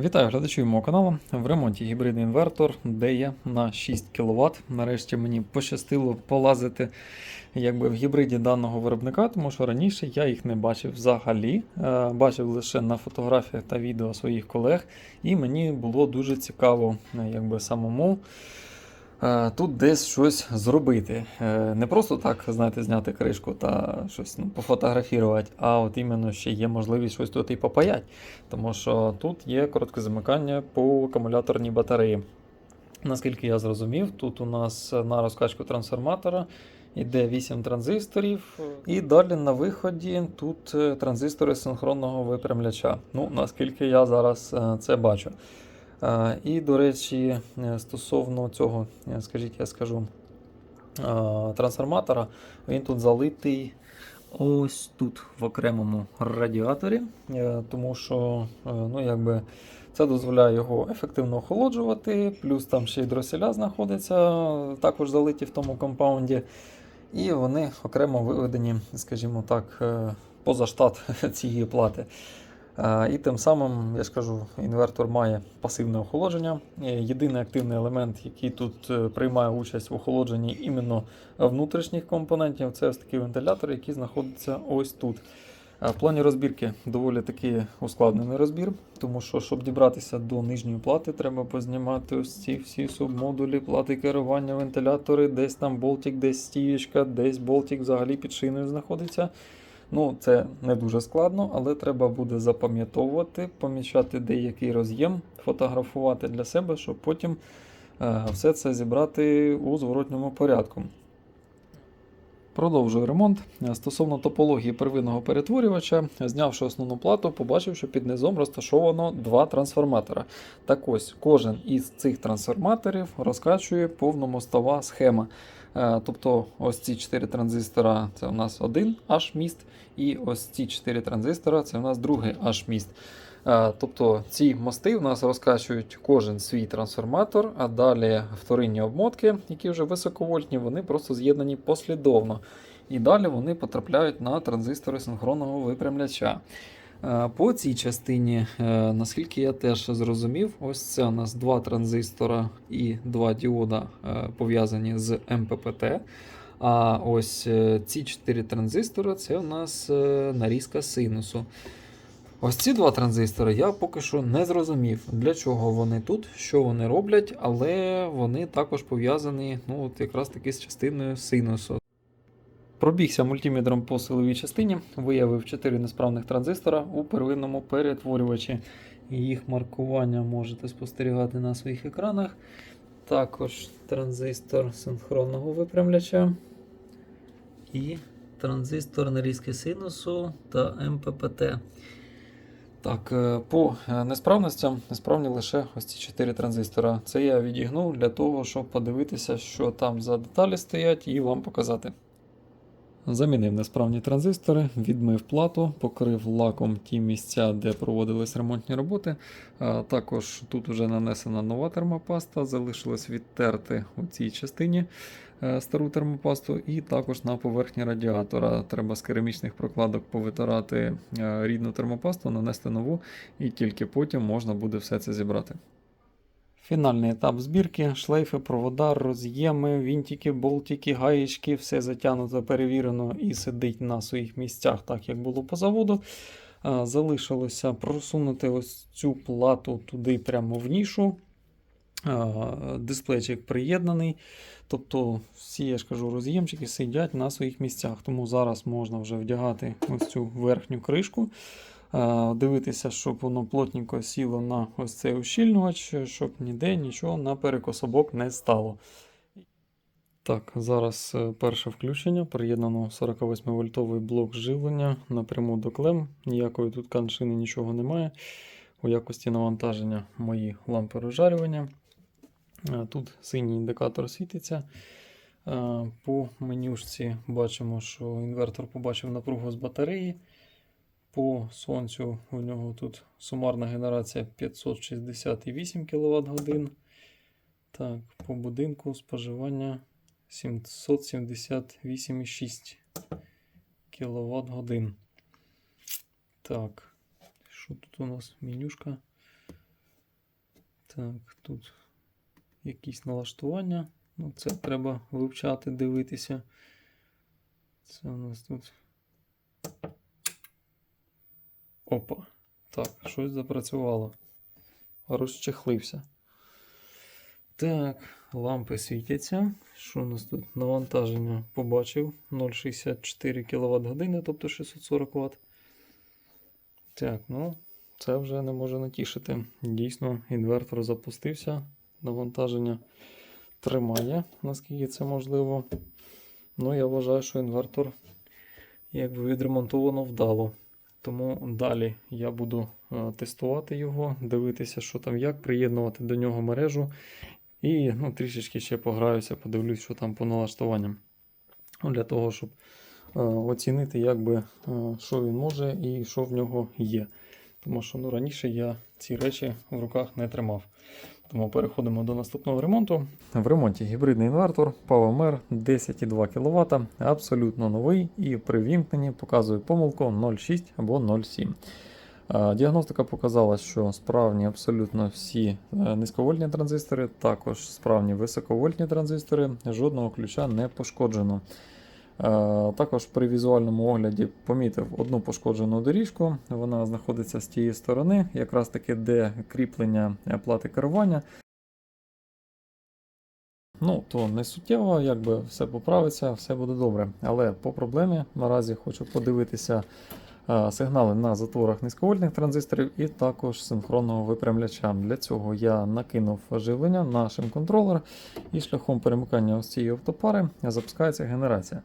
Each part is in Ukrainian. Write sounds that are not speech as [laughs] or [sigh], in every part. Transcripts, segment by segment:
Вітаю глядачів мого каналу. В ремонті гібридний інвертор, де є на 6 кВт. Нарешті мені пощастило полазити якби, в гібриді даного виробника, тому що раніше я їх не бачив взагалі. Е, Бачив лише на фотографіях та відео своїх колег, і мені було дуже цікаво е, якби, самому. Е, Тут десь щось зробити. Е, Не просто так, знаєте, зняти кришку та щось ну, пофотографувати, а от іменно ще є можливість щось тут і попаять. Тому що тут є коротке замикання по акумуляторній батареї. Наскільки я зрозумів, тут у нас на розкачку трансформатора йде 8 транзисторів, і далі на виході тут е, транзистори синхронного випрямляча. Ну, наскільки я зараз це бачу. І, до речі, е, стосовно цього, е, скажіть, я скажу, трансформатора, він тут залитий ось тут в окремому радіаторі, е, тому що ну, якби, це дозволяє його ефективно охолоджувати, плюс там ще й дроселя знаходяться, також залиті в тому компаунді. І вони окремо виведені, скажімо так, поза штат [laughs] цієї плати. Е, І тим самим, я ж кажу, інвертор має пасивне охолодження. Е, Єдиний активний елемент, який тут е, приймає участь в охолодженні іменно внутрішніх компонентів, це ось такий вентилятор, який знаходиться ось тут. В плані розбірки доволі таки ускладнений розбір, тому що, щоб дібратися до нижньої плати, треба познімати ось ці всі субмодулі, плати керування, вентилятори, десь там болтик, десь стієчка, десь болтик взагалі під шиною знаходиться. Ну, це не дуже складно, але треба буде запам'ятовувати, помічати деякий роз'єм, фотографувати для себе, щоб потім е, все це зібрати у зворотньому порядку. Продовжую ремонт. Е, Стосовно топології первинного перетворювача, знявши основну плату, побачив, що під низом розташовано два трансформатора. Так ось, кожен із цих трансформаторів розкачує повномостова схема. Е, Тобто ось ці 4 транзистора це у нас один H-міст, і ось ці 4 транзистора це у нас другий H-міст. Е, Тобто ці мости у нас розкачують кожен свій трансформатор, а далі вторинні обмотки, які вже високовольтні, вони просто з'єднані послідовно. І далі вони потрапляють на транзистори синхронного випрямляча. Е, По цій частині, е, наскільки я теж зрозумів, ось це у нас два транзистора і два діода пов'язані з МППТ. А ось ці чотири транзистори це у нас нарізка синусу. Ось ці два транзистори я поки що не зрозумів, для чого вони тут, що вони роблять, але вони також пов'язані ну, от якраз таки з частиною синусу. Пробігся мультиметром по силовій частині, виявив 4 несправних транзистора у первинному перетворювачі. Їх маркування можете спостерігати на своїх екранах. Також транзистор синхронного випрямляча і транзистор нарізки синусу та МППТ. Так, е, по е, несправностям несправні лише ось ці 4 транзистора. Це я відігнув для того, щоб подивитися, що там за деталі стоять, і вам показати. Замінив несправні транзистори, відмив плату, покрив лаком ті місця, де проводились ремонтні роботи. Також тут вже нанесена нова термопаста, залишилось відтерти у цій частині е, стару термопасту, і також на поверхні радіатора. Треба з керамічних прокладок повитирати е, рідну термопасту, нанести нову, і тільки потім можна буде все це зібрати. Фінальний етап збірки, шлейфи, провода, роз'єми, вінтики, болтики, гаєчки, все затягнуто, перевірено і сидить на своїх місцях, так як було по заводу. Залишилося просунути ось цю плату туди прямо в нішу. Дисплейчик приєднаний. Тобто всі, я ж кажу, роз'ємчики сидять на своїх місцях. Тому зараз можна вже вдягати ось цю верхню кришку. Е, Дивитися, щоб воно плотненько сіло на ось цей ущільнювач, щоб ніде нічого на перекособок не стало. Так, зараз е, перше включення. Приєднано 48-вольтовий блок живлення напряму до клем. Ніякої тут каншини нічого немає. У якості навантаження мої лампи розжарювання. Е, Тут синій індикатор світиться. По менюшці бачимо, що інвертор побачив напругу з батареї. По сонцю у нього тут сумарна генерація 568 кВт годин. Так, по будинку споживання 778,6 кВт годин. Так, що тут у нас менюшка? Так, тут якісь налаштування. Ну, це треба вивчати, дивитися. Це у нас тут. Опа. Так, щось запрацювало. Розчехлився. Так, лампи світяться. Що у нас тут? Навантаження побачив. 0,64 кВт тобто 640 Вт. Так, ну, це вже не може натішити. Дійсно, інвертор запустився. Навантаження тримає, наскільки це можливо. Ну, я вважаю, що інвертор якби відремонтовано вдало. Тому далі я буду е, тестувати його, дивитися, що там як, приєднувати до нього мережу. І ну, трішечки ще пограюся, подивлюсь, що там по налаштуванням. Ну, Для того, щоб е, оцінити, якби, е, що він може і що в нього є. Тому що ну, раніше я ці речі в руках не тримав. Тому переходимо до наступного ремонту. В ремонті гібридний інвертор PowerMer 10,2 кВт, абсолютно новий і при вімкненні показує помилку 0,6 або 0,7. Е, Діагностика показала, що справні абсолютно всі е, низьковольтні транзистори, також справні високовольтні транзистори, жодного ключа не пошкоджено. Е, Також при візуальному огляді помітив одну пошкоджену доріжку. Вона знаходиться з тієї сторони, якраз таки де кріплення е, плати керування. Ну, то не суттєво, якби все поправиться, все буде добре. Але по проблемі наразі хочу подивитися сигнали на затворах низьковольтних транзисторів і також синхронного випрямляча. Для цього я накинув живлення на шим-контролер і шляхом перемикання ось цієї автопари запускається генерація.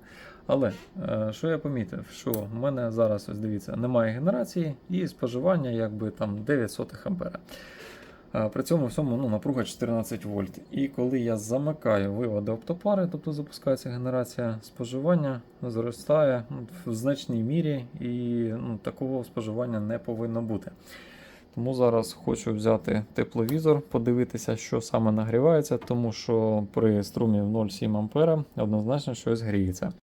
Але е, що я помітив, що в мене зараз, ось дивіться, немає генерації і споживання якби там 9 сотих ампера. Е, При цьому всьому ну, напруга 14 вольт. І коли я замикаю виводи оптопари, тобто запускається генерація, споживання зростає ну, в значній мірі, і ну, такого споживання не повинно бути. Тому зараз хочу взяти тепловізор, подивитися, що саме нагрівається, тому що при струмі в 0,7 А однозначно щось гріється.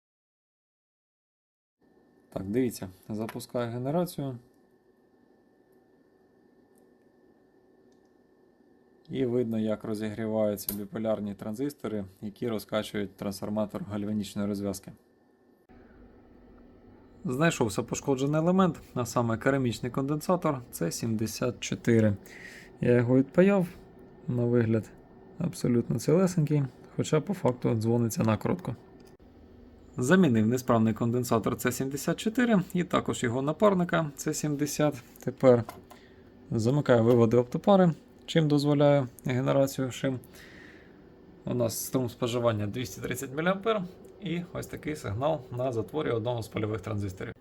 Так, дивіться, запускаю генерацію. І видно, як розігріваються біполярні транзистори, які розкачують трансформатор гальванічної розв'язки. Знайшовся пошкоджений елемент, а саме керамічний конденсатор C74. Я його відпаяв на вигляд абсолютно цілесенький, хоча по факту дзвониться накоротко. Замінив несправний конденсатор C74 і також його напарника C70. Тепер замикаю виводи оптопари, чим дозволяю генерацію шим. У нас струм споживання 230 мА і ось такий сигнал на затворі одного з польових транзисторів.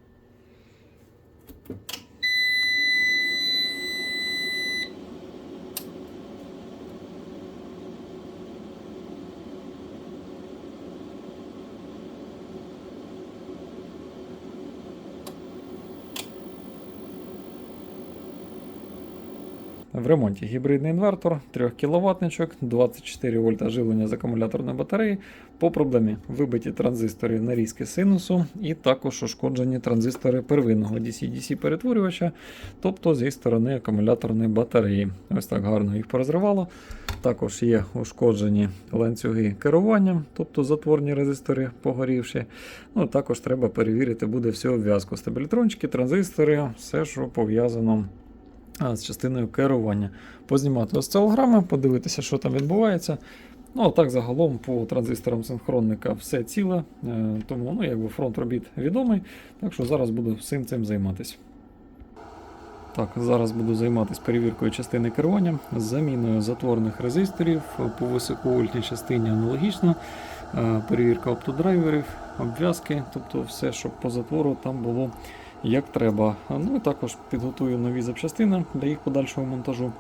В ремонті гібридний інвертор 3 кВт, 24 вольта живлення з акумуляторної батареї. По проблемі вибиті транзистори нарізки синусу і також ушкоджені транзистори первинного DC-DC перетворювача, тобто зі сторони акумуляторної батареї. Ось так гарно їх порозривало. Також є ушкоджені ланцюги керування, тобто затворні резистори погорівші. Ну, Також треба перевірити буде всю обв'язку. Стабілітрончики, транзистори, все, що пов'язано з частиною керування. Познімати осцилограми, подивитися, що там відбувається. Ну, а так загалом по транзисторам синхронника все ціле, е, тому ну, якби фронт робіт відомий. Так що зараз буду всім цим займатися. Так, зараз буду займатися перевіркою частини керування, заміною затворних резисторів по високовольтній частині аналогічно. Е, Перевірка оптодрайверів, обв'язки, тобто все, щоб по затвору там було як треба. Ну і також підготую нові запчастини для їх подальшого монтажу.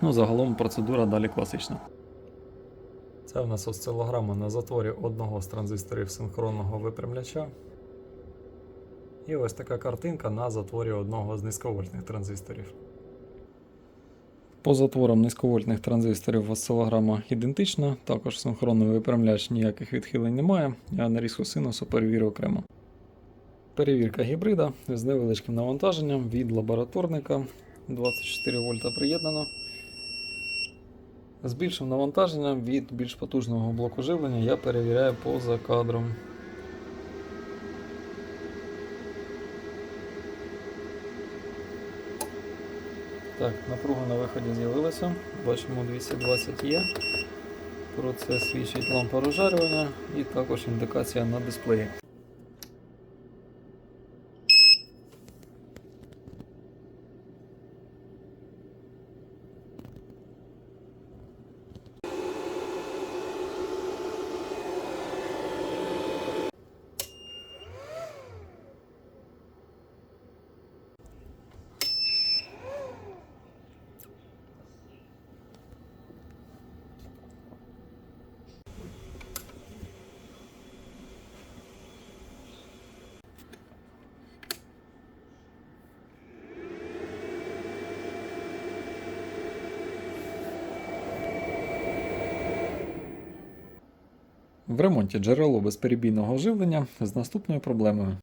Ну, загалом процедура далі класична. Це в нас осцилограма на затворі одного з транзисторів синхронного випрямляча. І ось така картинка на затворі одного з низьковольтних транзисторів. По затворам низьковольтних транзисторів осцилограма ідентична, також синхронний випрямляч ніяких відхилень немає, а нарізку синусу перевірю окремо. Перевірка гібрида з невеличким навантаженням від лабораторника 24 вольта приєднано. З більшим навантаженням від більш потужного блоку живлення я перевіряю поза кадром. Так, напруга на виході з'явилася. Бачимо 220 є. Про це свідчить лампа розжарювання і також індикація на дисплеї. В ремонті джерело безперебійного живлення з наступною проблемою.